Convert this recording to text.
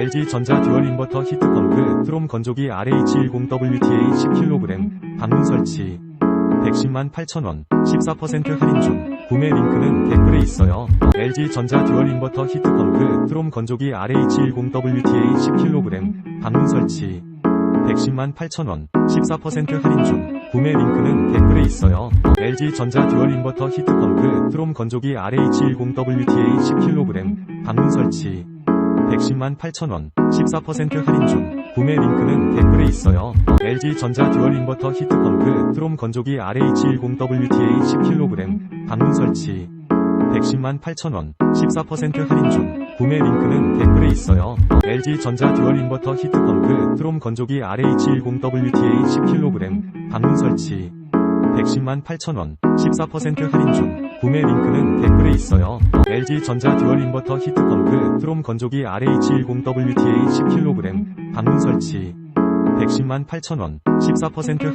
LG전자 듀얼 인버터 히트펌프 트롬 건조기 RH10WTA 10kg 방문 설치. 110만 8천원 14% 할인 중. 구매 링크는 댓글에 있어요. LG전자 듀얼 인버터 히트펌프 트롬 건조기 RH10WTA 10kg 방문 설치. 110만 8천원 14% 할인 중. 구매 링크는 댓글에 있어요. LG전자 듀얼 인버터 히트펌프 트롬 건조기 RH10WTA 10kg 방문 설치 110만 8천원 14% 할인 중 구매 링크는 댓글에 있어요. LG전자 듀얼 인버터 히트펌프 트롬 건조기 RH10WTA 10kg 방문 설치 110만 8천원 14% 할인 중 구매 링크는 댓글에 있어요. LG전자 듀얼 인버터 히트펌프 트롬 건조기 RH10WTA 10kg 방문 설치 110만 8천원 14% 할인 중 구매 링크는 댓글에 있어요. LG전자 듀얼 인버터 히트펌프 트롬 건조기 RH10WTA 10kg 방문 설치 110만 8천원 14% 할인